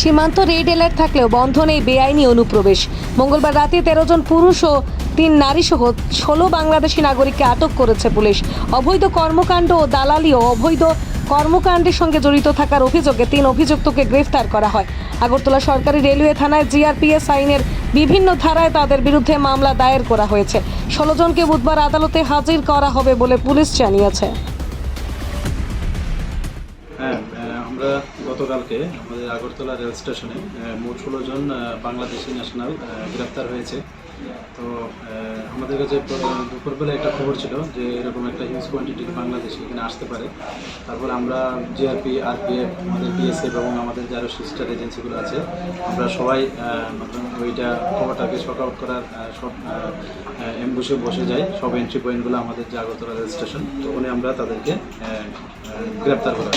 সীমান্ত red alert থাকলেও বন্ধ নেই বেআইনি অনুপ্রবেশ। মঙ্গলবার রাতে তেরো জন পুরুষ ও তিন নারী সহ ষোলো বাংলাদেশি নাগরিককে আটক করেছে পুলিশ। অবৈধ কর্মকাণ্ড ও দালালি ও অবৈধ কর্মকাণ্ডের সঙ্গে জড়িত থাকার অভিযোগে তিন অভিযুক্তকে গ্রেফতার করা হয়। আগরতলা সরকারি রেলওয়ে থানায় জিআরপিএস আইনের বিভিন্ন ধারায় তাদের বিরুদ্ধে মামলা দায়ের করা হয়েছে। ষোলো জনকে বুধবার আদালতে হাজির করা হবে বলে পুলিশ জানিয়েছে। হ্যাঁ গতকালকে আমাদের আগরতলা রেল স্টেশনে মোট ষোলো জন বাংলাদেশি ন্যাশনাল গ্রেপ্তার হয়েছে। তো আমাদের কাছে দুপুরবেলা একটা খবর ছিল যে এরকম একটা হিউজ কোয়ান্টিটির বাংলাদেশি এখানে আসতে পারে। তারপর আমরা জিআরপি আরপিএফ আমাদের বিএসএফ এবং আমাদের যারা সিস্টার এজেন্সিগুলো আছে, আমরা সবাই ওইটা খবরটাকে শর্ট আউট করার সব এমবুসে বসে যাই। সব এন্ট্রি পয়েন্টগুলো আমাদের যে আগরতলা রেল স্টেশন তো ওখানে আমরা তাদেরকে গ্রেপ্তার করা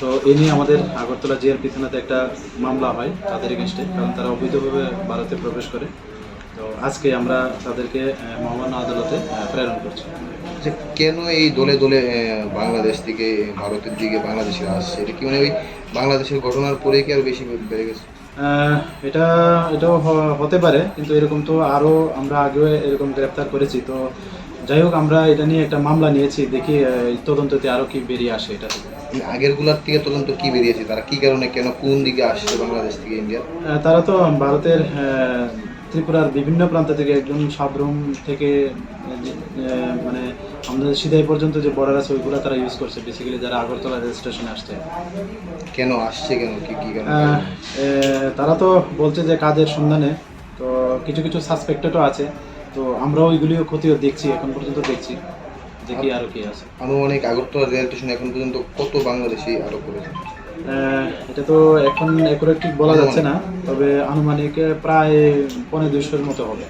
তো এ নিয়ে আমাদের আগরতলা জিআরপি থানাতে একটা মামলা হয় তাদের এগেনস্টে কারণ তারা অবৈধভাবে ভারতে প্রবেশ করে। তো আজকে আমরা তাদেরকে মহামান্য আদালতে প্রেরণ করছি। যে কেন এই দলে দলে বাংলাদেশ থেকে ভারতের দিকে বাংলাদেশে আসছে? এটা কি মানে ওই বাংলাদেশের ঘটনার পরে কি আরও বেশি বেড়ে গেছে? এটা এটাও হতে পারে কিন্তু এরকম তো আরও আমরা আগেও এরকম গ্রেপ্তার করেছি। তো যাই হোক আমরা এটা নিয়ে একটা মামলা নিয়েছি দেখি তদন্ততে আরও কি বেরিয়ে আসে এটা আগেরগুলার থেকে তদন্ত কি বেরিয়েছে? তারা কি কারণে কেন কোন দিকে আসছে বাংলাদেশ থেকে ইন্ডিয়া? তারা তো ভারতের ত্রিপুরার বিভিন্ন প্রান্ত থেকে একজন সাবরুম থেকে মানে আমাদের সিধাই পর্যন্ত যে বর্ডার আছে ওইগুলো তারা ইউজ করছে বেসিক্যালি যারা আগরতলা রেল স্টেশনে আসছে। কেন আসছে কেন? কি কি তারা তো বলছে যে কাজের সন্ধানে তো কিছু কিছু সাসপেক্টেডও আছে। তো আমরাও ওইগুলিও ক্ষতিও দেখছি এখন পর্যন্ত দেখছি দেখি আরও কি আছে। আনুমানিক আগরতলা রেল স্টেশন এখন পর্যন্ত কত বাংলাদেশি আটক করেছে? এটা তো এখন একুরেট ঠিক বলা যাচ্ছে না তবে আনুমানিক প্রায় পনেরো দুশোর মতো হবে।